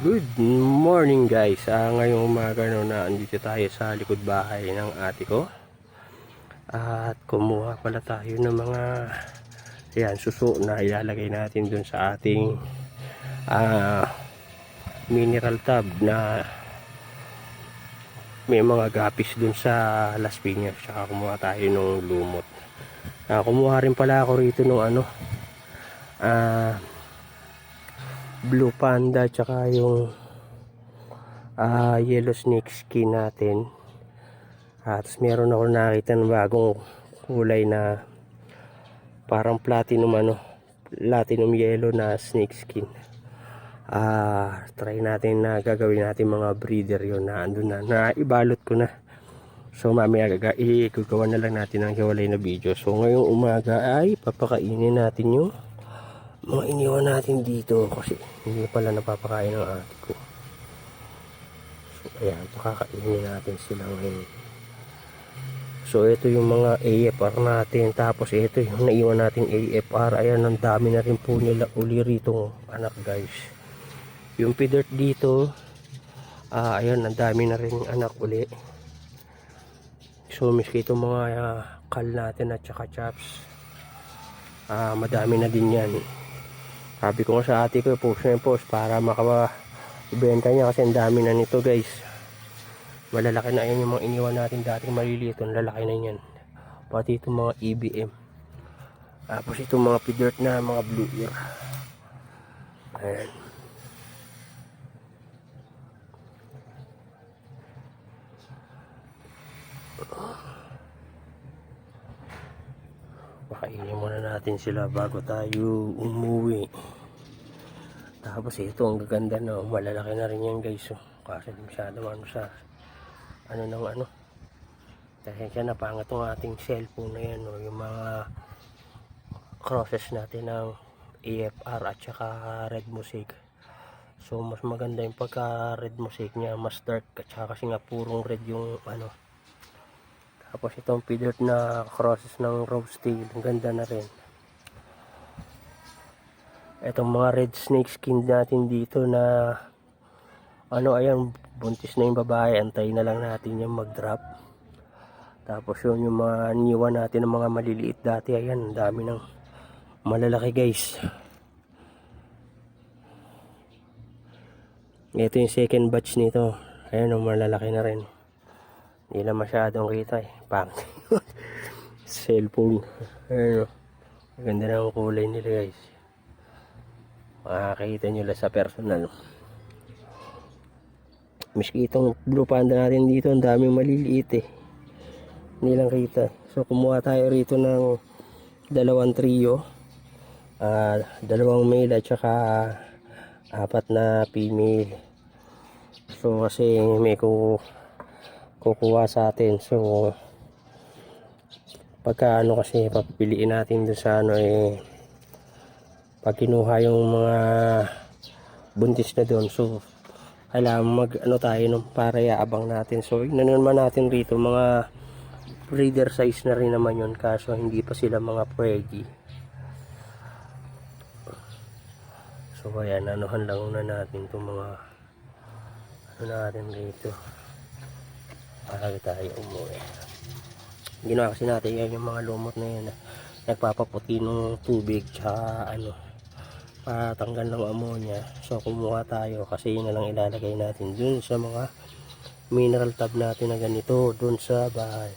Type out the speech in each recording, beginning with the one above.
Good morning guys. Ah, ngayong umaga no, na andito tayo sa likod bahay ng ate ko. At kumuha pala tayo ng mga yan, suso na ilalagay natin dun sa ating ah, mineral tub na may mga gapis dun sa Las Piñas. Tsaka kumuha tayo ng lumot. Ah, kumuha rin pala ako rito ng ano ah blue panda tsaka yung ah, yellow snake skin natin. At meron ako nakita ng bagong kulay na parang platinum ano platinum yellow na snake skin. Ah try natin na gagawin natin mga breeder yon na andun na na ibalot ko na. So mamaya gaga igagawa na lang natin ang hiwalay na video. So ngayong umaga ay papakainin natin yung mga iniwan natin dito kasi hindi pala napapakain ng ate ko. So, ayan, pakakainin natin sila ngayon. So, ito yung mga AFR natin. Tapos, ito yung naiwan nating AFR. Ayan, ang dami na rin po nila uli rito, anak guys. Yung pidert dito, ah, ayan, ang dami na rin anak uli. So, miski itong mga ah, kal natin at saka chops. Ah, madami na din yan. Sabi ko sa ate ko, post na yung post para makabenta niya kasi ang dami na nito guys. Malalaki na yan yung mga iniwan natin dating maliliit. Ang lalaki na yan. Pati itong mga EBM. Tapos itong mga pidert na mga blue ear. Ayan. Pakainin muna natin sila bago tayo umuwi. Tapos ito ang gaganda na malalaki na rin yan guys. Oh. Kasi masyado ano sa ano ng ano. Dahil siya napangat ang ating cellphone na yan. Oh. Yung mga crosses natin ng AFR at saka red mosaic. So mas maganda yung pagka red mosaic niya. Mas dark at saka kasi nga purong red yung ano tapos itong pidot na crosses ng rose tail. Ang ganda na rin. Itong mga red snake skin natin dito na ano ayan buntis na yung babae. Antay na lang natin yung mag drop. Tapos yun yung mga niwa natin ng mga maliliit dati. Ayan dami ng malalaki guys. Ito yung second batch nito. Ayan ang malalaki na rin. Hindi na masyadong kita eh. Pang. Cellphone. Ayun o. Ganda na ang kulay nila guys. Makakita nyo lang sa personal. Miski itong blue panda natin dito, ang daming maliliit eh. Hindi lang kita. So kumuha tayo rito ng dalawang trio. Ah, dalawang male at saka apat na female. So kasi may ko kukuha sa atin. So, pagka ano kasi papiliin natin doon sa ano eh, pag kinuha yung mga buntis na doon, so, kailangan mag ano tayo no, para yaabang natin. So, yun naman natin rito, mga breeder size na rin naman yun, kaso hindi pa sila mga pwede. So, ayan, anuhan lang na natin itong mga ano natin rito bago tayo umuwi ginawa kasi natin yan yung mga lumot na yan nagpapaputi ng tubig tsaka ano patanggal ng ammonia so kumuha tayo kasi yun na lang ilalagay natin dun sa mga mineral tub natin na ganito dun sa bahay.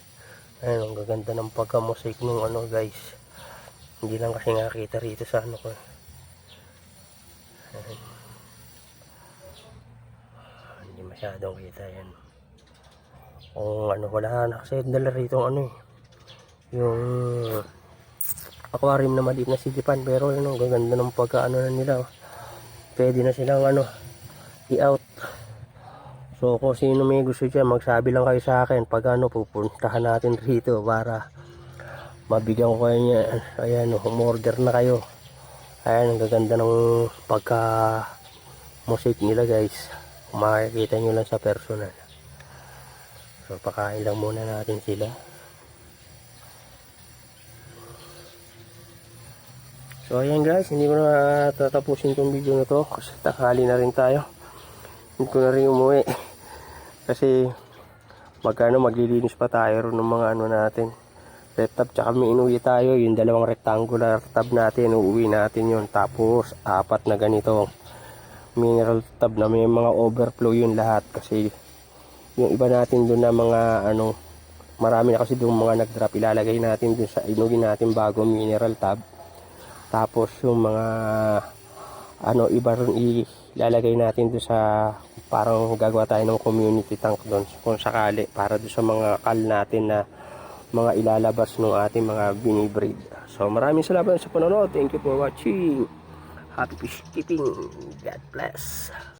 Ayun ang gaganda ng pagkamusik nung ano guys. Hindi lang kasi nakita rito sa ano ko. Ayun. hindi masyadong kita yan. Kung ano wala na kasi dala rito ano eh. Yung aquarium na maliit na silipan pero yun ang gaganda ng pagkaano na nila oh. pwede na silang ano i-out. So kung sino may gusto dyan magsabi lang kayo sa akin pag ano pupuntahan natin rito para mabigyan ko kayo niya. Ayan oh, umorder na kayo. Ayan ang gaganda ng pagka mosaic nila guys. Makikita nyo lang sa personal. So pakain lang muna natin sila. So ayan guys, hindi ko na tatapusin tong video na to kasi takali na rin tayo. Hindi ko na rin umuwi. Kasi magkano maglilinis pa tayo ng mga ano natin. Red tub tsaka may inuwi tayo. Yung dalawang rectangular tub natin. Uuwi natin yun. Tapos apat na ganito. Mineral tub na may mga overflow yun lahat. Kasi yung iba natin doon na mga ano marami na kasi doon mga nag-drop ilalagay natin doon sa inugin natin bago mineral tub tapos yung mga ano iba ron ilalagay natin doon sa parang gagawa tayo ng community tank doon kung sakali para doon sa mga kal natin na mga ilalabas ng ating mga binibreed. So maraming salamat sa panonood. Thank you for watching. Happy fish keeping God bless